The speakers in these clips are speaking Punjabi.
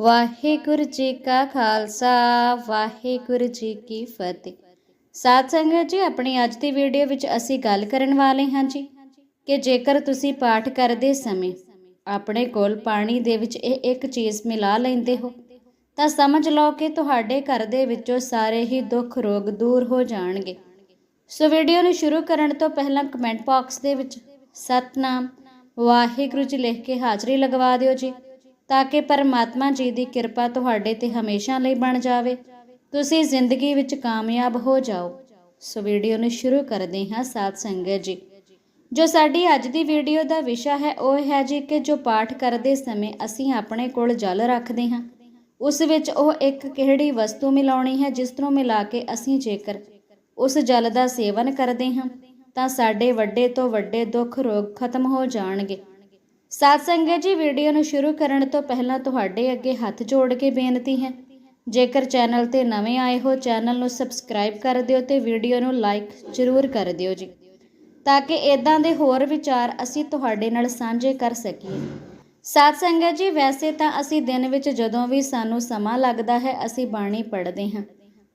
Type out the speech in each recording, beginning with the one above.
ਵਾਹਿਗੁਰੂ ਜੀ ਕਾ ਖਾਲਸਾ, ਵਾਹਿਗੁਰੂ ਜੀ ਕੀ ਫਤਿਹ। ਸਾਧ ਸੰਗਤ ਜੀ, ਆਪਣੀ ਅੱਜ ਦੀ ਵੀਡੀਓ ਵਿੱਚ ਅਸੀਂ ਗੱਲ ਕਰਨ ਵਾਲੇ ਹਾਂ ਜੀ ਕਿ ਜੇਕਰ ਤੁਸੀਂ ਪਾਠ ਕਰਦੇ ਸਮੇਂ ਆਪਣੇ ਕੋਲ ਪਾਣੀ ਦੇ ਵਿੱਚ ਇਹ ਇੱਕ ਚੀਜ਼ ਮਿਲਾ ਲੈਂਦੇ ਹੋ, ਤਾਂ ਸਮਝ ਲਓ ਕਿ ਤੁਹਾਡੇ ਘਰ ਦੇ ਵਿੱਚੋਂ ਸਾਰੇ ਹੀ ਦੁੱਖ ਰੋਗ ਦੂਰ ਹੋ ਜਾਣਗੇ। ਸੋ ਵੀਡੀਓ ਨੂੰ ਸ਼ੁਰੂ ਕਰਨ ਤੋਂ ਪਹਿਲਾਂ ਕਮੈਂਟ ਬਾਕਸ ਦੇ ਵਿੱਚ ਸਤਨਾਮ ਵਾਹਿਗੁਰੂ ਜੀ ਲਿਖ ਕੇ ਹਾਜ਼ਰੀ ਲਗਵਾ ਦਿਓ ਜੀ। ਤਾਂ ਕਿ ਪਰਮਾਤਮਾ ਜੀ ਦੀ ਕਿਰਪਾ ਤੁਹਾਡੇ ਤੇ ਹਮੇਸ਼ਾ ਲਈ ਬਣ ਜਾਵੇ। ਤੁਸੀਂ ਜ਼ਿੰਦਗੀ ਵਿੱਚ ਕਾਮਯਾਬ ਹੋ ਜਾਓ। ਸੋ ਵੀਡੀਓ ਨੂੰ ਸ਼ੁਰੂ ਕਰਦੇ ਹਾਂ ਸਾਧ ਸੰਗਤ ਜੀ। ਜੋ ਸਾਡੀ ਅੱਜ ਦੀ ਵੀਡੀਓ ਦਾ ਵਿਸ਼ਾ ਹੈ, ਉਹ ਹੈ ਜੀ ਕਿ ਜੋ ਪਾਠ ਕਰਦੇ ਸਮੇਂ ਅਸੀਂ ਆਪਣੇ ਕੋਲ ਜਲ ਰੱਖਦੇ ਹਾਂ। ਉਸ ਵਿੱਚ ਉਹ ਇੱਕ ਕਿਹੜੀ ਵਸਤੂ ਮਿਲਾਉਣੀ ਹੈ, ਜਿਸ ਨੂੰ ਮਿਲਾ ਕੇ ਅਸੀਂ ਜੇਕਰ ਉਸ ਜਲ ਦਾ ਸੇਵਨ ਕਰਦੇ ਹਾਂ, ਤਾਂ ਸਾਡੇ ਵੱਡੇ ਤੋਂ ਵੱਡੇ ਦੁੱਖ ਰੋਗ ਖਤਮ ਹੋ ਜਾਣਗੇ। ਸਾਧ ਸੰਗਤ ਜੀ ਵੀਡੀਓ ਨੂੰ ਸ਼ੁਰੂ ਕਰਨ ਤੋਂ ਪਹਿਲਾਂ ਤੁਹਾਡੇ ਅੱਗੇ ਹੱਥ ਜੋੜ ਕੇ ਬੇਨਤੀ ਹੈ। ਜੇਕਰ ਚੈਨਲ ਤੇ ਨਵੇਂ ਆਏ ਹੋ ਚੈਨਲ ਨੂੰ ਸਬਸਕ੍ਰਾਈਬ ਕਰ ਦਿਓ ਤੇ ਵੀਡੀਓ ਨੂੰ ਲਾਈਕ ਜ਼ਰੂਰ ਕਰ ਦਿਓ ਜੀ। ਤਾਂ ਕਿ ਇਦਾਂ ਦੇ ਹੋਰ ਵਿਚਾਰ ਅਸੀਂ ਤੁਹਾਡੇ ਨਾਲ ਸਾਂਝੇ ਕਰ ਸਕੀਏ। ਸਾਧ ਸੰਗਤ ਜੀ, ਵੈਸੇ ਤਾਂ ਅਸੀਂ ਦਿਨ ਵਿੱਚ ਜਦੋਂ ਵੀ ਸਾਨੂੰ ਸਮਾਂ ਲੱਗਦਾ ਹੈ, ਅਸੀਂ ਬਾਣੀ ਪੜ੍ਹਦੇ ਹਾਂ।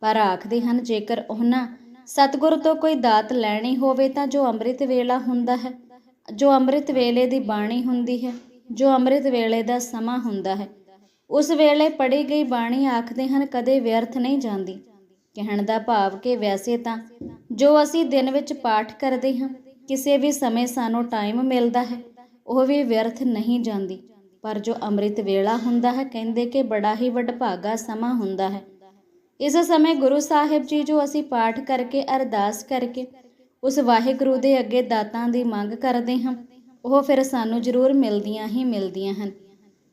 ਪਰ ਆਖਦੇ ਹਨ, ਜੇਕਰ ਉਹਨਾਂ ਸਤਿਗੁਰ ਤੋਂ ਕੋਈ ਦਾਤ ਲੈਣੀ ਹੋਵੇ ਤਾਂ ਜੋ ਅੰਮ੍ਰਿਤ ਵੇਲਾ ਹੁੰਦਾ ਹੈ ਜੋ ਅੰਮ੍ਰਿਤ ਵੇਲੇ ਦੀ ਬਾਣੀ ਹੁੰਦੀ ਹੈ, ਜੋ ਅੰਮ੍ਰਿਤ ਵੇਲੇ ਦਾ ਸਮਾਂ ਹੁੰਦਾ ਹੈ, ਉਸ ਵੇਲੇ ਪੜ੍ਹੀ ਗਈ ਬਾਣੀ ਆਖਦੇ ਹਨ, ਕਦੇ ਵਿਅਰਥ ਨਹੀਂ ਜਾਂਦੀ। ਕਹਿਣ ਦਾ ਭਾਵ ਕਿ ਵੈਸੇ ਤਾਂ ਜੋ ਅਸੀਂ ਦਿਨ ਵਿੱਚ ਪਾਠ ਕਰਦੇ ਹਾਂ, ਕਿਸੇ ਵੀ ਸਮੇਂ ਸਾਨੂੰ ਟਾਈਮ ਮਿਲਦਾ ਹੈ, ਉਹ ਵੀ ਵਿਅਰਥ ਨਹੀਂ ਜਾਂਦੀ। ਪਰ ਜੋ ਅੰਮ੍ਰਿਤ ਵੇਲਾ ਹੁੰਦਾ ਹੈ, ਕਹਿੰਦੇ ਕਿ ਬੜਾ ਹੀ ਵਡਭਾਗਾ ਸਮਾਂ ਹੁੰਦਾ ਹੈ। ਇਸ ਸਮੇਂ ਗੁਰੂ ਸਾਹਿਬ ਜੀ ਜੋ ਅਸੀਂ ਪਾਠ ਕਰਕੇ, ਅਰਦਾਸ ਕਰਕੇ ਉਸ ਵਾਹਿਗੁਰੂ ਦੇ ਅੱਗੇ ਦਾਤਾਂ ਦੀ ਮੰਗ ਕਰਦੇ ਹਾਂ। ਉਹ ਫਿਰ ਸਾਨੂੰ ਜ਼ਰੂਰ ਮਿਲਦੀਆਂ ਹੀ ਮਿਲਦੀਆਂ ਹਨ।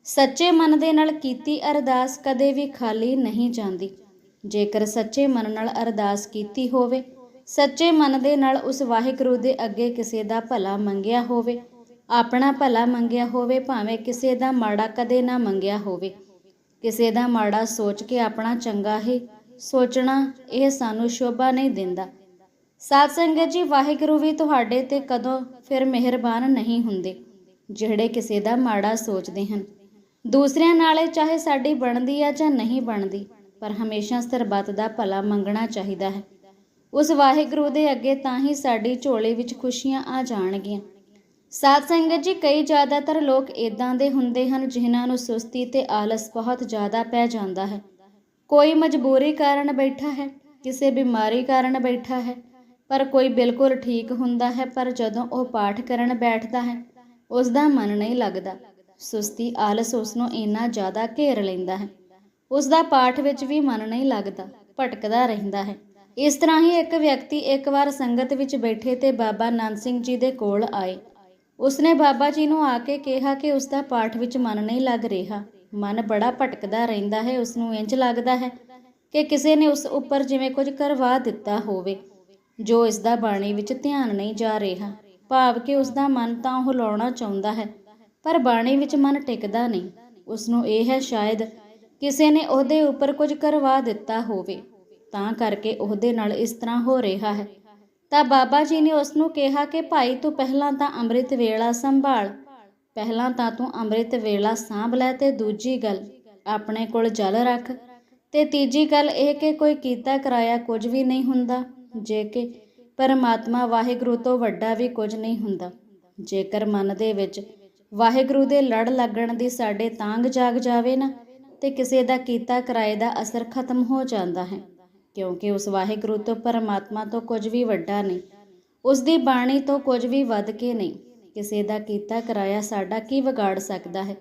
ਸੱਚੇ ਮਨ ਦੇ ਨਾਲ ਕੀਤੀ ਅਰਦਾਸ ਕਦੇ ਵੀ ਖਾਲੀ ਨਹੀਂ ਜਾਂਦੀ। ਜੇਕਰ ਸੱਚੇ ਮਨ ਨਾਲ ਅਰਦਾਸ ਕੀਤੀ ਹੋਵੇ, ਸੱਚੇ ਮਨ ਦੇ ਨਾਲ ਉਸ ਵਾਹਿਗੁਰੂ ਦੇ ਅੱਗੇ ਕਿਸੇ ਦਾ ਭਲਾ ਮੰਗਿਆ ਹੋਵੇ, ਆਪਣਾ ਭਲਾ ਮੰਗਿਆ ਹੋਵੇ, ਭਾਵੇਂ ਕਿਸੇ ਦਾ ਮਾੜਾ ਕਦੇ ਨਾ ਮੰਗਿਆ ਹੋਵੇ। ਕਿਸੇ ਦਾ ਮਾੜਾ ਸੋਚ ਕੇ ਆਪਣਾ ਚੰਗਾ ਹੀ ਸੋਚਣਾ ਇਹ ਸਾਨੂੰ ਸ਼ੋਭਾ ਨਹੀਂ ਦਿੰਦਾ। ਸਾਧ ਸੰਗਤ ਜੀ, ਵਾਹਿਗੁਰੂ ਵੀ ਤੁਹਾਡੇ ਤੇ ਕਦੋਂ ਫਿਰ ਮਿਹਰਬਾਨ ਨਹੀਂ ਹੁੰਦੇ, ਜਿਹੜੇ ਕਿਸੇ ਦਾ ਮਾੜਾ ਸੋਚਦੇ ਹਨ। ਦੂਸਰਿਆਂ ਨਾਲੇ ਚਾਹੇ ਸਾਡੀ ਬਣਦੀ ਆ ਜਾਂ ਨਹੀਂ ਬਣਦੀ, ਪਰ ਹਮੇਸ਼ਾ ਸਰਬੱਤ ਦਾ ਭਲਾ ਮੰਗਣਾ ਚਾਹੀਦਾ ਹੈ। ਉਸ ਵਾਹਿਗੁਰੂ ਦੇ ਅੱਗੇ ਤਾਂ ਹੀ ਸਾਡੀ ਝੋਲੀ ਵਿੱਚ ਖੁਸ਼ੀਆਂ ਆ ਜਾਣਗੀਆਂ। ਸਾਧ ਸੰਗਤ ਜੀ, ਕਈ ਜ਼ਿਆਦਾਤਰ ਲੋਕ ਇਦਾਂ ਦੇ ਹੁੰਦੇ ਹਨ, ਜਿਨ੍ਹਾਂ ਨੂੰ ਸੁਸਤੀ ਤੇ ਆਲਸ ਬਹੁਤ ਜ਼ਿਆਦਾ ਪੈ ਜਾਂਦਾ ਹੈ। ਕੋਈ ਮਜਬੂਰੀ ਕਾਰਨ ਬੈਠਾ ਹੈ, ਕਿਸੇ ਬਿਮਾਰੀ ਕਾਰਨ ਬੈਠਾ ਹੈ ਪਰ ਕੋਈ ਬਿਲਕੁਲ ਠੀਕ ਹੁੰਦਾ ਹੈ, ਪਰ ਜਦੋਂ ਉਹ ਪਾਠ ਕਰਨ ਬੈਠਦਾ ਹੈ ਉਸ ਦਾ ਮਨ ਨਹੀਂ ਲੱਗਦਾ। ਸੁਸਤੀ, ਆਲਸ ਉਸ ਨੂੰ ਇੰਨਾ ਜ਼ਿਆਦਾ ਘੇਰ ਲੈਂਦਾ ਹੈ। ਉਸ ਦਾ ਪਾਠ ਵਿੱਚ ਵੀ ਮਨ ਨਹੀਂ ਲੱਗਦਾ, ਭਟਕਦਾ ਰਹਿੰਦਾ ਹੈ। ਇਸ ਤਰ੍ਹਾਂ ਹੀ ਇੱਕ ਵਿਅਕਤੀ ਇੱਕ ਵਾਰ ਸੰਗਤ ਵਿੱਚ ਬੈਠੇ ਤੇ ਬਾਬਾ ਨੰਦ ਸਿੰਘ ਜੀ ਦੇ ਕੋਲ ਆਏ। ਉਸਨੇ ਬਾਬਾ ਜੀ ਨੂੰ ਆ ਕੇ ਕਿਹਾ ਕਿ ਉਸ ਦਾ ਪਾਠ ਵਿੱਚ ਮਨ ਨਹੀਂ ਲੱਗ ਰਿਹਾ। ਮਨ ਬੜਾ ਭਟਕਦਾ ਰਹਿੰਦਾ ਹੈ ਉਸ ਨੂੰ ਇੰਜ ਲੱਗਦਾ ਹੈ ਕਿ ਕਿਸੇ ਨੇ ਉਸ ਉੱਪਰ ਜਿਵੇਂ ਕੁਝ ਕਰਵਾ ਦਿੱਤਾ ਹੋਵੇ। ਜੋ ਇਸ ਦਾ ਬਾਣੀ ਵਿੱਚ ਧਿਆਨ ਨਹੀਂ ਜਾ ਰਿਹਾ, ਭਾਵ ਕਿ ਉਸ ਦਾ ਮਨ ਤਾਂ ਉਹ ਲਾਉਣਾ ਚਾਹੁੰਦਾ ਹੈ, ਪਰ ਬਾਣੀ ਵਿੱਚ ਮਨ ਟਿਕਦਾ ਨਹੀਂ। ਉਸ ਨੂੰ ਇਹ ਹੈ ਸ਼ਾਇਦ ਕਿਸੇ ਨੇ ਉਹਦੇ ਉੱਪਰ ਕੁਝ ਕਰਵਾ ਦਿੱਤਾ ਹੋਵੇ, ਤਾਂ ਕਰਕੇ ਉਹਦੇ ਨਾਲ ਇਸ ਤਰ੍ਹਾਂ ਹੋ ਰਿਹਾ ਹੈ। ਤਾਂ ਬਾਬਾ ਜੀ ਨੇ ਉਸ ਨੂੰ ਕਿਹਾ ਕਿ, ਭਾਈ, ਤੂੰ ਪਹਿਲਾਂ ਤਾਂ ਅੰਮ੍ਰਿਤ ਵੇਲਾ ਸੰਭਾਲ, ਪਹਿਲਾਂ ਤਾਂ ਤੂੰ ਅੰਮ੍ਰਿਤ ਵੇਲਾ ਸਾਂਭ ਲੈ ਤੇ ਦੂਜੀ ਗੱਲ ਆਪਣੇ ਕੋਲ ਜਲ ਰੱਖ, ਤੇ ਤੀਜੀ ਗੱਲ ਇਹ ਕਿ ਕੋਈ ਕੀਤਾ ਕਰਾਇਆ ਕੁਝ ਵੀ ਨਹੀਂ ਹੁੰਦਾ। ਜੇ ਕਿ ਪਰਮਾਤਮਾ ਵਾਹਿਗੁਰੂ ਤੋਂ ਵੱਡਾ ਵੀ ਕੁਝ ਨਹੀਂ ਹੁੰਦਾ, ਜੇਕਰ ਮਨ ਦੇ ਵਿੱਚ ਵਾਹਿਗੁਰੂ ਦੇ ਲੜ ਲੱਗਣ ਦੀ ਸਾਡੇ ਤਾਂਗ ਜਾਗ ਜਾਵੇ ਨਾ, ਤੇ ਕਿਸੇ ਦਾ ਕੀਤਾ ਕਰਾਏ ਦਾ ਅਸਰ ਖਤਮ ਹੋ ਜਾਂਦਾ ਹੈ, ਕਿਉਂਕਿ ਉਸ ਵਾਹਿਗੁਰੂ ਤੋਂ ਪਰਮਾਤਮਾ ਤੋਂ ਕੁਝ ਵੀ ਵੱਡਾ ਨਹੀਂ, ਉਸ ਦੀ ਬਾਣੀ ਤੋਂ ਕੁਝ ਵੀ ਵੱਧ ਕੇ ਨਹੀਂ, ਕਿਸੇ ਦਾ ਕੀਤਾ ਕਰਾਇਆ ਸਾਡਾ ਕੀ ਵਿਗਾੜ ਸਕਦਾ ਹੈ?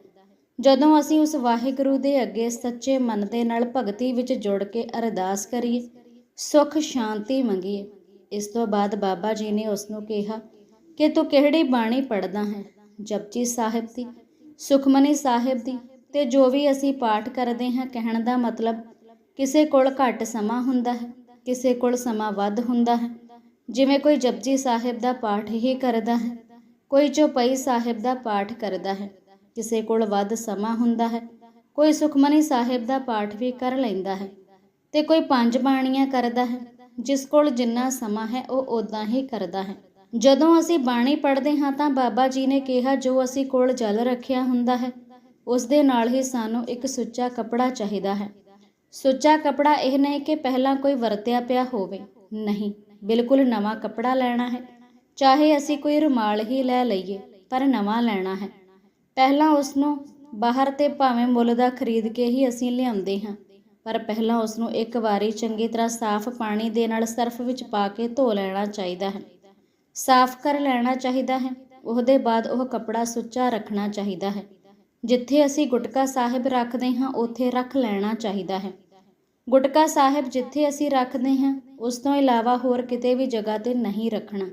ਜਦੋਂ ਅਸੀਂ ਉਸ ਵਾਹਿਗੁਰੂ ਦੇ ਅੱਗੇ ਸੱਚੇ ਮਨ ਦੇ ਨਾਲ ਭਗਤੀ ਵਿੱਚ ਜੁੜ ਕੇ ਅਰਦਾਸ ਕਰੀਏ ਸੁਖ ਸ਼ਾਂਤੀ ਮੰਗੀਏ। ਇਸ ਤੋਂ ਬਾਅਦ ਬਾਬਾ ਜੀ ਨੇ ਉਸ ਨੂੰ ਕਿਹਾ, ਕਿ ਤੂੰ ਕਿਹੜੀ ਬਾਣੀ ਪੜਦਾ ਹੈ? ਜਪਜੀ ਸਾਹਿਬ ਦੀ, ਸੁਖਮਨੀ ਸਾਹਿਬ ਦੀ, ਤੇ ਜੋ ਵੀ ਅਸੀਂ ਪਾਠ ਕਰਦੇ ਹਾਂ, ਕਹਿਣ ਦਾ ਮਤਲਬ ਕਿਸੇ ਕੋਲ ਘੱਟ ਸਮਾਂ ਹੁੰਦਾ ਹੈ, ਕਿਸੇ ਕੋਲ ਸਮਾਂ ਵੱਧ ਹੁੰਦਾ ਹੈ। ਜਿਵੇਂ ਕੋਈ ਜਪਜੀ ਸਾਹਿਬ ਦਾ ਪਾਠ ਹੀ ਕਰਦਾ ਹੈ, ਕੋਈ ਚੌਪਈ ਸਾਹਿਬ ਦਾ ਪਾਠ ਕਰਦਾ ਹੈ, ਕਿਸੇ ਕੋਲ ਵੱਧ ਸਮਾਂ ਹੁੰਦਾ ਹੈ, ਕੋਈ ਸੁਖਮਨੀ ਸਾਹਿਬ ਦਾ ਪਾਠ ਵੀ ਕਰ ਲੈਂਦਾ ਹੈ। ਤੇ ਕੋਈ ਪੰਜ ਬਾਣੀਆਂ ਕਰਦਾ ਹੈ, ਜਿਸ ਕੋਲ ਜਿੰਨਾ ਸਮਾਂ ਹੈ ਉਹ ਉਦਾਂ ਹੀ ਕਰਦਾ ਹੈ। ਜਦੋਂ ਅਸੀਂ ਬਾਣੀ ਪੜ੍ਹਦੇ ਹਾਂ ਤਾਂ ਬਾਬਾ ਜੀ ਨੇ ਕਿਹਾ, ਜੋ ਅਸੀਂ ਕੋਲ ਜਲ ਰੱਖਿਆ ਹੁੰਦਾ ਹੈ, ਉਸ ਦੇ ਨਾਲ ਹੀ ਸਾਨੂੰ ਇੱਕ ਸੁੱਚਾ ਕੱਪੜਾ ਚਾਹੀਦਾ ਹੈ। ਸੁੱਚਾ ਕੱਪੜਾ ਇਹ ਨਹੀਂ ਕਿ ਪਹਿਲਾਂ ਕੋਈ ਵਰਤਿਆ ਪਿਆ ਹੋਵੇ। ਨਹੀਂ, ਬਿਲਕੁਲ ਨਵਾਂ ਕੱਪੜਾ ਲੈਣਾ ਹੈ। ਚਾਹੇ ਅਸੀਂ ਕੋਈ ਰੁਮਾਲ ਹੀ ਲੈ ਲਈਏ, ਪਰ ਨਵਾਂ ਲੈਣਾ ਹੈ। ਪਹਿਲਾਂ ਉਸ ਨੂੰ ਬਾਹਰ ਤੇ ਭਾਵੇਂ ਮੁੱਲ ਦਾ ਖਰੀਦ ਕੇ ਹੀ ਅਸੀਂ ਲਿਆਉਂਦੇ ਹਾਂ। ਪਰ ਪਹਿਲਾਂ ਉਸ ਨੂੰ ਇੱਕ ਵਾਰੀ ਚੰਗੀ ਤਰ੍ਹਾਂ ਸਾਫ਼ ਪਾਣੀ ਦੇ ਨਾਲ ਸਰਫ ਵਿੱਚ ਪਾ ਕੇ ਧੋ ਲੈਣਾ ਚਾਹੀਦਾ ਹੈ। ਸਾਫ਼ ਕਰ ਲੈਣਾ ਚਾਹੀਦਾ ਹੈ। ਉਹਦੇ ਬਾਅਦ ਉਹ ਕੱਪੜਾ ਸੁੱਚਾ ਰੱਖਣਾ ਚਾਹੀਦਾ ਹੈ। ਜਿੱਥੇ ਅਸੀਂ ਗੁਟਕਾ ਸਾਹਿਬ ਰੱਖਦੇ ਹਾਂ, ਉੱਥੇ ਰੱਖ ਲੈਣਾ ਚਾਹੀਦਾ ਹੈ। ਗੁਟਕਾ ਸਾਹਿਬ ਜਿੱਥੇ ਅਸੀਂ ਰੱਖਦੇ ਹਾਂ, ਉਸ ਤੋਂ ਇਲਾਵਾ ਹੋਰ ਕਿਤੇ ਵੀ ਜਗ੍ਹਾ ਤੇ ਨਹੀਂ ਰੱਖਣਾ।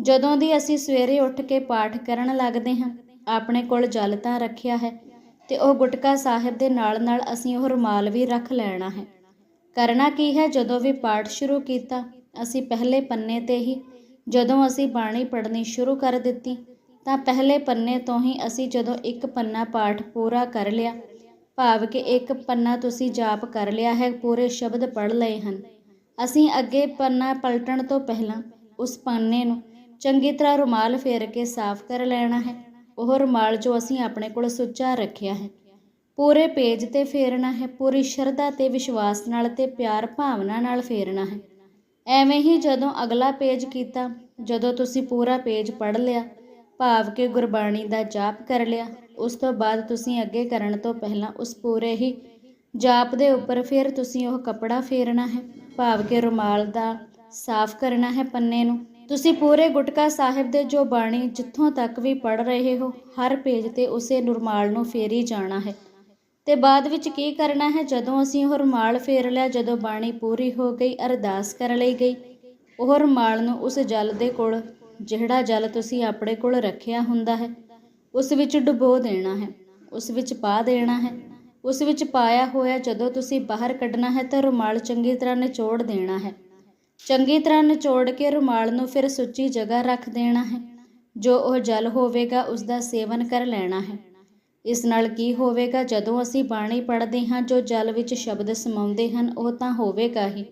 ਜਦੋਂ ਦੀ ਅਸੀਂ ਸਵੇਰੇ ਉੱਠ ਕੇ ਪਾਠ ਕਰਨ ਲੱਗਦੇ ਹਾਂ, ਆਪਣੇ ਕੋਲ ਜਲ ਤਾਂ ਰੱਖਿਆ ਹੈ ਤੇ ਉਹ ਗੁਟਕਾ ਸਾਹਿਬ ਦੇ ਨਾਲ ਨਾਲ ਅਸੀਂ ਉਹ ਰੁਮਾਲ ਵੀ ਰੱਖ ਲੈਣਾ ਹੈ। ਕਰਨਾ ਕੀ ਹੈ? ਜਦੋਂ ਵੀ ਪਾਠ ਸ਼ੁਰੂ ਕੀਤਾ, ਅਸੀਂ ਪਹਿਲੇ ਪੰਨੇ ਤੇ ਹੀ, ਜਦੋਂ ਅਸੀਂ ਬਾਣੀ ਪੜ੍ਹਨੀ ਸ਼ੁਰੂ ਕਰ ਦਿੱਤੀ, ਤਾਂ ਪਹਿਲੇ ਪੰਨੇ ਤੋਂ ਹੀ ਅਸੀਂ ਜਦੋਂ ਇੱਕ ਪੰਨਾ ਪਾਠ ਪੂਰਾ ਕਰ ਲਿਆ, ਭਾਵ ਕਿ ਇੱਕ ਪੰਨਾ ਤੁਸੀਂ ਜਾਪ ਕਰ ਲਿਆ ਹੈ, ਪੂਰੇ ਸ਼ਬਦ ਪੜ੍ਹ ਲਏ ਹਨ। ਅਸੀਂ ਅੱਗੇ ਪੰਨਾ ਪਲਟਣ ਤੋਂ ਪਹਿਲਾਂ ਉਸ ਪੰਨੇ ਨੂੰ ਚੰਗੀ ਤਰ੍ਹਾਂ ਰੁਮਾਲ ਫੇਰ ਕੇ ਸਾਫ਼ ਕਰ ਲੈਣਾ ਹੈ। ਉਹ ਰੁਮਾਲ ਜੋ ਅਸੀਂ ਆਪਣੇ ਕੋਲ ਸੁੱਚਾ ਰੱਖਿਆ ਹੈ। ਪੂਰੇ ਪੇਜ ਤੇ ਫੇਰਨਾ ਹੈ, ਪੂਰੀ ਸ਼ਰਧਾ ਤੇ ਵਿਸ਼ਵਾਸ ਨਾਲ ਤੇ ਪਿਆਰ ਭਾਵਨਾ ਨਾਲ ਫੇਰਨਾ ਹੈ। ਐਵੇਂ ਹੀ ਜਦੋਂ ਅਗਲਾ ਪੇਜ ਕੀਤਾ, ਜਦੋਂ ਤੁਸੀਂ ਪੂਰਾ ਪੇਜ ਪੜ੍ਹ ਲਿਆ, ਭਾਵ ਕਿ ਗੁਰਬਾਣੀ ਦਾ ਜਾਪ ਕਰ ਲਿਆ, ਉਸ ਤੋਂ ਬਾਅਦ ਤੁਸੀਂ ਅੱਗੇ ਕਰਨ ਤੋਂ ਪਹਿਲਾਂ ਉਸ ਪੂਰੇ ਹੀ ਜਾਪ ਦੇ ਉੱਪਰ ਫਿਰ ਤੁਸੀਂ ਉਹ ਕੱਪੜਾ ਫੇਰਨਾ ਹੈ। ਭਾਵ ਕਿ ਰੁਮਾਲ ਦਾ ਸਾਫ਼ ਕਰਨਾ ਹੈ ਪੰਨੇ ਨੂੰ। ਤੁਸੀਂ ਪੂਰੇ ਗੁਟਕਾ ਸਾਹਿਬ ਦੇ ਜੋ ਬਾਣੀ ਜਿੱਥੋਂ ਤੱਕ ਵੀ ਪੜ ਰਹੇ ਹੋ, ਹਰ ਪੇਜ ਤੇ ਉਸੇ ਰੁਮਾਲ ਨੂੰ ਫੇਰੀ ਜਾਣਾ ਹੈ। ਤੇ ਬਾਅਦ ਵਿੱਚ ਕੀ ਕਰਨਾ ਹੈ? ਜਦੋਂ ਅਸੀਂ ਉਹ ਰੁਮਾਲ ਫੇਰ ਲਿਆ, ਜਦੋਂ ਬਾਣੀ ਪੂਰੀ ਹੋ ਗਈ, ਅਰਦਾਸ ਕਰ ਲਈ ਗਈ, ਉਹ ਰੁਮਾਲ ਨੂੰ ਉਸ ਜਲ ਦੇ ਕੋਲ, ਜਿਹੜਾ ਜਲ ਤੁਸੀਂ ਆਪਣੇ ਕੋਲ ਰੱਖਿਆ ਹੁੰਦਾ ਹੈ, ਉਸ ਵਿੱਚ ਡੁਬੋ ਦੇਣਾ ਹੈ, ਉਸ ਵਿੱਚ ਪਾ ਦੇਣਾ ਹੈ, ਉਸ ਵਿੱਚ ਪਾਇਆ ਹੋਇਆ ਜਦੋਂ ਤੁਸੀਂ ਬਾਹਰ ਕੱਢਣਾ ਹੈ ਤਾਂ ਰੁਮਾਲ ਚੰਗੀ ਤਰ੍ਹਾਂ ਨਿਚੋੜ ਦੇਣਾ ਹੈ। ਚੰਗੀ ਤਰ੍ਹਾਂ ਨਿਚੋੜ ਕੇ ਰੁਮਾਲ ਨੂੰ ਫਿਰ ਸੁੱਚੀ ਜਗ੍ਹਾ ਰੱਖ ਦੇਣਾ ਹੈ। ਜੋ ਉਹ ਜਲ ਹੋਵੇਗਾ ਉਸ ਦਾ ਸੇਵਨ ਕਰ ਲੈਣਾ ਹੈ। ਇਸ ਨਾਲ ਕੀ ਹੋਵੇਗਾ, ਜਦੋਂ ਅਸੀਂ ਬਾਣੀ ਪੜ੍ਹਦੇ ਹਾਂ, ਜੋ ਜਲ ਵਿੱਚ ਸ਼ਬਦ ਸਮਾਉਂਦੇ ਹਨ, ਉਹ ਤਾਂ ਹੋਵੇਗਾ ਹੀ।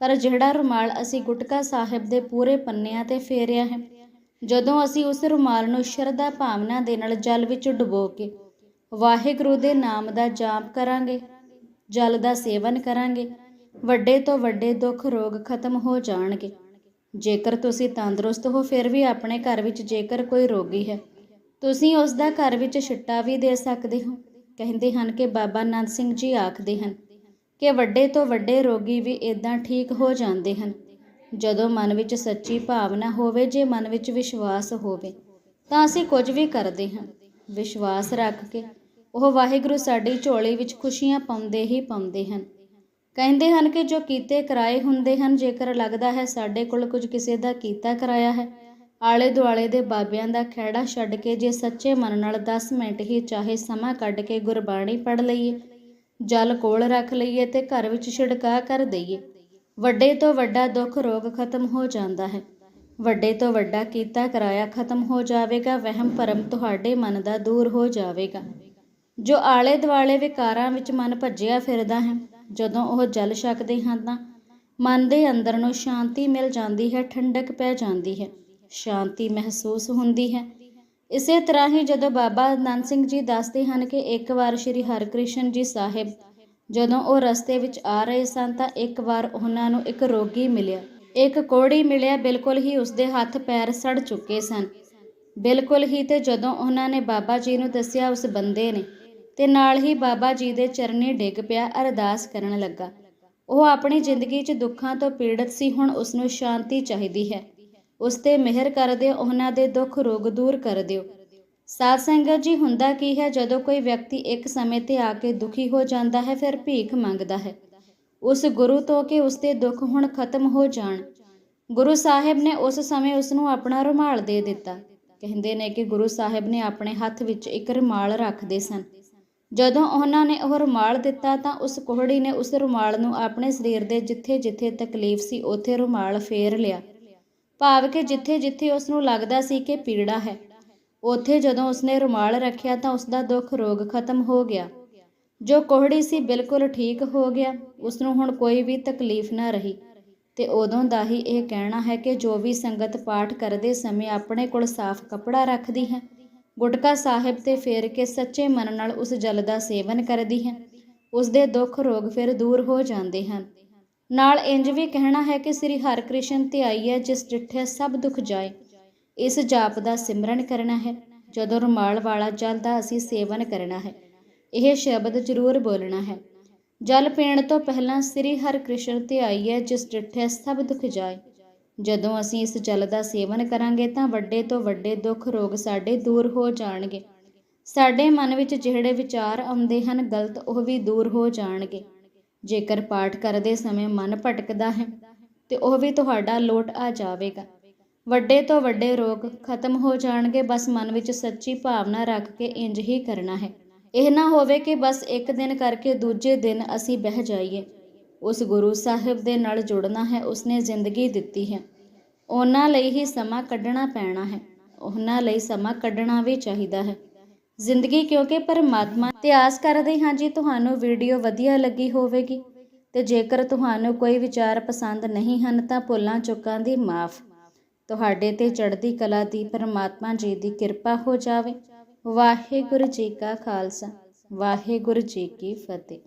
ਪਰ ਜਿਹੜਾ ਰੁਮਾਲ ਅਸੀਂ ਗੁਟਕਾ ਸਾਹਿਬ ਦੇ ਪੂਰੇ ਪੰਨਿਆਂ ਤੇ ਫੇਰਿਆ ਹੈ, ਜਦੋਂ ਅਸੀਂ ਉਸ ਰੁਮਾਲ ਨੂੰ ਸ਼ਰਧਾ ਭਾਵਨਾ ਦੇ ਨਾਲ ਜਲ ਵਿੱਚ ਡੁਬੋ ਕੇ ਵਾਹਿਗੁਰੂ ਦੇ ਨਾਮ ਦਾ ਜਾਪ ਕਰਾਂਗੇ, ਜਲ ਦਾ ਸੇਵਨ ਕਰਾਂਗੇ ਵੱਡੇ ਤੋਂ ਵੱਡੇ ਦੁੱਖ ਰੋਗ ਖਤਮ ਹੋ ਜਾਣਗੇ। ਜੇਕਰ ਤੁਸੀਂ ਤੰਦਰੁਸਤ ਹੋ, ਫਿਰ ਵੀ ਆਪਣੇ ਘਰ ਵਿੱਚ ਜੇਕਰ ਕੋਈ ਰੋਗੀ ਹੈ, ਤੁਸੀਂ ਉਸ ਦਾ ਘਰ ਵਿੱਚ ਛਿੱਟਾ ਵੀ ਦੇ ਸਕਦੇ ਹੋ। ਕਹਿੰਦੇ ਹਨ ਕਿ ਬਾਬਾ ਨੰਦ ਸਿੰਘ ਜੀ ਆਖਦੇ ਹਨ ਕਿ ਵੱਡੇ ਤੋਂ ਵੱਡੇ ਰੋਗੀ ਵੀ ਇਦਾਂ ਠੀਕ ਹੋ ਜਾਂਦੇ ਹਨ। ਜਦੋਂ ਮਨ ਵਿੱਚ ਸੱਚੀ ਭਾਵਨਾ ਹੋਵੇ, ਜੇ ਮਨ ਵਿੱਚ ਵਿਸ਼ਵਾਸ ਹੋਵੇ, ਤਾਂ ਅਸੀਂ ਕੁਝ ਵੀ ਕਰਦੇ ਹਾਂ। ਵਿਸ਼ਵਾਸ ਰੱਖ ਕੇ ਉਹ ਵਾਹਿਗੁਰੂ ਸਾਡੀ ਝੋਲੀ ਵਿੱਚ ਖੁਸ਼ੀਆਂ ਪਾਉਂਦੇ ਹੀ ਪਾਉਂਦੇ ਹਨ। ਕਹਿੰਦੇ ਹਨ ਕਿ ਜੋ ਕੀਤੇ ਕਰਾਏ ਹੁੰਦੇ ਹਨ, ਜੇਕਰ ਲੱਗਦਾ ਹੈ ਸਾਡੇ ਕੋਲ ਕੁਝ ਕਿਸੇ ਦਾ ਕੀਤਾ ਕਰਾਇਆ ਹੈ, ਆਲੇ ਦੁਆਲੇ ਦੇ ਬਾਬਿਆਂ ਦਾ ਖਹਿੜਾ ਛੱਡ ਕੇ ਜੇ ਸੱਚੇ ਮਨ ਨਾਲ 10 ਮਿੰਟ ਹੀ ਚਾਹੇ ਸਮਾਂ ਕੱਢ ਕੇ ਗੁਰਬਾਣੀ ਪੜ੍ਹ ਲਈਏ, ਜਲ ਕੋਲ ਰੱਖ ਲਈਏ ਤੇ ਘਰ ਵਿੱਚ ਛਿੜਕਾ ਕਰ ਦਈਏ, ਵੱਡੇ ਤੋਂ ਵੱਡਾ ਦੁੱਖ ਰੋਗ ਖਤਮ ਹੋ ਜਾਂਦਾ ਹੈ, ਵੱਡੇ ਤੋਂ ਵੱਡਾ ਕੀਤਾ ਕਰਾਇਆ ਖਤਮ ਹੋ ਜਾਵੇਗਾ, ਵਹਿਮ ਭਰਮ ਤੁਹਾਡੇ ਮਨ ਦਾ ਦੂਰ ਹੋ ਜਾਵੇਗਾ। ਜੋ ਆਲੇ ਦੁਆਲੇ ਵਿਕਾਰਾਂ ਵਿੱਚ ਮਨ ਭੱਜਿਆ ਫਿਰਦਾ ਹੈ ਜਦੋਂ ਉਹ ਜਲ ਛਕਦੇ ਹਨ ਤਾਂ ਮਨ ਦੇ ਅੰਦਰ ਨੂੰ ਸ਼ਾਂਤੀ ਮਿਲ ਜਾਂਦੀ ਹੈ, ਠੰਡਕ ਪੈ ਜਾਂਦੀ ਹੈ, ਸ਼ਾਂਤੀ ਮਹਿਸੂਸ ਹੁੰਦੀ ਹੈ। ਇਸੇ ਤਰ੍ਹਾਂ ਹੀ ਜਦੋਂ ਬਾਬਾ ਆਨੰਦ ਸਿੰਘ ਜੀ ਦੱਸਦੇ ਹਨ ਕਿ ਇੱਕ ਵਾਰ ਸ੍ਰੀ ਹਰਕ੍ਰਿਸ਼ਨ ਜੀ ਸਾਹਿਬ ਜਦੋਂ ਉਹ ਰਸਤੇ ਵਿੱਚ ਆ ਰਹੇ ਸਨ ਤਾਂ ਇੱਕ ਵਾਰ ਉਹਨਾਂ ਨੂੰ ਇੱਕ ਰੋਗੀ ਮਿਲਿਆ। ਇੱਕ ਕੋੜੀ ਮਿਲਿਆ, ਬਿਲਕੁਲ ਹੀ ਉਸਦੇ ਹੱਥ ਪੈਰ ਸੜ ਚੁੱਕੇ ਸਨ। ਬਿਲਕੁਲ ਹੀ ਤੇ ਜਦੋਂ ਉਹਨਾਂ ਨੇ ਬਾਬਾ ਜੀ ਨੂੰ ਦੱਸਿਆ ਉਸ ਬੰਦੇ ਨੇ ਤੇ ਨਾਲ ਹੀ ਬਾਬਾ ਜੀ ਦੇ ਚਰਨੀ ਡਿੱਗ ਪਿਆ, ਅਰਦਾਸ ਕਰਨ ਲੱਗਾ। ਉਹ ਆਪਣੀ ਜ਼ਿੰਦਗੀ 'ਚ ਦੁੱਖਾਂ ਤੋਂ ਪੀੜਤ ਸੀ, ਹੁਣ ਉਸ ਨੂੰ ਸ਼ਾਂਤੀ ਚਾਹੀਦੀ ਹੈ। ਉਸ ਤੇ ਮਿਹਰ ਕਰ ਦਿਓ ਉਹਨਾਂ ਦੇ ਦੁੱਖ ਰੋਗ ਦੂਰ ਕਰ ਦਿਓ। ਸਾਧ ਸੰਗਤ ਜੀ, ਹੁੰਦਾ ਕੀ ਹੈ? ਜਦੋਂ ਕੋਈ ਵਿਅਕਤੀ ਇੱਕ ਸਮੇਂ ਤੇ ਆ ਕੇ ਦੁਖੀ ਹੋ ਜਾਂਦਾ ਹੈ, ਫਿਰ ਭੀਖ ਮੰਗਦਾ ਹੈ। ਉਸ ਗੁਰੂ ਤੋਂ ਕਿ ਉਸ ਦੇ ਦੁੱਖ ਹੁਣ ਖਤਮ ਹੋ ਜਾਣ। ਗੁਰੂ ਸਾਹਿਬ ਨੇ ਉਸ ਸਮੇਂ ਉਸ ਨੂੰ ਆਪਣਾ ਰੁਮਾਲ ਦੇ ਦਿੱਤਾ। ਕਹਿੰਦੇ ਨੇ ਕਿ ਗੁਰੂ ਸਾਹਿਬ ਨੇ ਆਪਣੇ ਹੱਥ ਵਿੱਚ ਇੱਕ ਰੁਮਾਲ ਰੱਖਦੇ ਸਨ। ਜਦੋਂ ਉਹਨਾਂ ਨੇ ਉਹ ਰੁਮਾਲ ਦਿੱਤਾ ਤਾਂ ਉਸ ਕੋਹੜੀ ਨੇ ਉਸ ਰੁਮਾਲ ਨੂੰ ਆਪਣੇ ਸਰੀਰ ਦੇ ਜਿੱਥੇ-ਜਿੱਥੇ ਤਕਲੀਫ ਸੀ, ਉੱਥੇ ਰੁਮਾਲ ਫੇਰ ਲਿਆ। ਭਾਵ ਕਿ ਜਿੱਥੇ-ਜਿੱਥੇ ਉਸ ਨੂੰ ਲੱਗਦਾ ਸੀ ਕਿ ਪੀੜਾ ਹੈ, ਉੱਥੇ ਜਦੋਂ ਉਸਨੇ ਰੁਮਾਲ ਰੱਖਿਆ ਤਾਂ ਉਸ ਦਾ ਦੁੱਖ ਰੋਗ ਖਤਮ ਹੋ ਗਿਆ। ਜੋ ਕੋਹੜੀ ਸੀ, ਬਿਲਕੁਲ ਠੀਕ ਹੋ ਗਿਆ। ਉਸ ਨੂੰ ਹੁਣ ਕੋਈ ਵੀ ਤਕਲੀਫ ਨਾ ਰਹੀ। ਤੇ ਉਦੋਂ ਦਾ ਹੀ ਇਹ ਕਹਿਣਾ ਹੈ ਕਿ ਜੋ ਵੀ ਸੰਗਤ ਪਾਠ ਕਰਦੇ ਸਮੇਂ ਆਪਣੇ ਕੋਲ ਸਾਫ਼ ਕੱਪੜਾ ਰੱਖਦੀ ਹੈ ਗੁਟਕਾ ਸਾਹਿਬ ਤੇ ਫੇਰ ਕੇ ਸੱਚੇ ਮਨ ਨਾਲ ਉਸ ਜਲ ਦਾ ਸੇਵਨ ਕਰਦੀ ਹੈ। ਉਸ ਦੇ ਦੁੱਖ ਰੋਗ ਫਿਰ ਦੂਰ ਹੋ ਜਾਂਦੇ ਹਨ। ਨਾਲ ਇੰਜ ਵੀ ਕਹਿਣਾ ਹੈ ਕਿ ਸ੍ਰੀ ਹਰਿਕ੍ਰਿਸ਼ਨ ਹੈ ਜਿਸ ਡਿਠੇ ਸਭ ਦੁੱਖ ਜਾਏ। ਇਸ ਜਾਪ ਦਾ ਸਿਮਰਨ ਕਰਨਾ ਹੈ। ਜਦੋਂ ਰੁਮਾਲ ਵਾਲਾ ਜਲ ਦਾ ਅਸੀਂ ਸੇਵਨ ਕਰਨਾ ਹੈ, ਇਹ ਸ਼ਬਦ ਜ਼ਰੂਰ ਬੋਲਣਾ ਹੈ। ਜਲ ਪੀਣ ਤੋਂ ਪਹਿਲਾਂ ਸ੍ਰੀ ਹਰਿਕ੍ਰਿਸ਼ਨ ਹੈ ਜਿਸ ਡਿਠੇ ਸਭ ਦੁੱਖ ਜਾਏ। ਜਦੋਂ ਅਸੀਂ ਇਸ ਜਲ ਦਾ ਸੇਵਨ ਕਰਾਂਗੇ ਤਾਂ ਵੱਡੇ ਤੋਂ ਵੱਡੇ ਦੁੱਖ ਰੋਗ ਸਾਡੇ ਦੂਰ ਹੋ ਜਾਣਗੇ। ਸਾਡੇ ਮਨ ਵਿੱਚ ਜਿਹੜੇ ਵਿਚਾਰ ਆਉਂਦੇ ਹਨ, ਗਲਤ ਉਹ ਵੀ ਦੂਰ ਹੋ ਜਾਣਗੇ। ਜੇਕਰ ਪਾਠ ਕਰਦੇ ਸਮੇਂ ਮਨ ਭਟਕਦਾ ਹੈ, ਤੇ ਉਹ ਵੀ ਤੁਹਾਡਾ ਲੋਟ ਆ ਜਾਵੇਗਾ। ਵੱਡੇ ਤੋਂ ਵੱਡੇ ਰੋਗ ਖਤਮ ਹੋ ਜਾਣਗੇ, ਬਸ ਮਨ ਵਿੱਚ ਸੱਚੀ ਭਾਵਨਾ ਰੱਖ ਕੇ ਇੰਜ ਹੀ ਕਰਨਾ ਹੈ। ਇਹ ਨਾ ਹੋਵੇ ਕਿ ਬਸ ਇੱਕ ਦਿਨ ਕਰਕੇ ਦੂਜੇ ਦਿਨ ਅਸੀਂ ਬਹਿ ਜਾਈਏ। ਉਸ ਗੁਰੂ ਸਾਹਿਬ ਦੇ ਨਾਲ ਜੁੜਨਾ ਹੈ, ਉਸਨੇ ਜ਼ਿੰਦਗੀ ਦਿੱਤੀ ਹੈ। ਉਹਨਾਂ ਲਈ ਹੀ ਸਮਾਂ ਕੱਢਣਾ ਪੈਣਾ ਹੈ। ਉਹਨਾਂ ਲਈ ਸਮਾਂ ਕੱਢਣਾ ਵੀ ਚਾਹੀਦਾ ਹੈ। ਜ਼ਿੰਦਗੀ ਕਿਉਂਕਿ ਪਰਮਾਤਮਾ ਇਤਿਹਾਸ ਕਰਦੇ ਹਾਂ ਜੀ, ਤੁਹਾਨੂੰ ਵੀਡੀਓ ਵਧੀਆ ਲੱਗੀ ਹੋਵੇਗੀ। ਤੇ ਜੇਕਰ ਤੁਹਾਨੂੰ ਕੋਈ ਵਿਚਾਰ ਪਸੰਦ ਨਹੀਂ ਹਨ, ਤਾਂ ਭੁੱਲਾਂ ਚੁੱਕਾਂ ਦੀ ਮਾਫ। ਤੁਹਾਡੇ ਤੇ ਚੜ੍ਹਦੀ ਕਲਾ ਦੀ ਪਰਮਾਤਮਾ ਜੀ ਦੀ ਕਿਰਪਾ ਹੋ ਜਾਵੇ। ਵਾਹਿਗੁਰੂ ਜੀ ਕਾ ਖਾਲਸਾ, ਵਾਹਿਗੁਰੂ ਜੀ ਕੀ ਫਤਿਹ।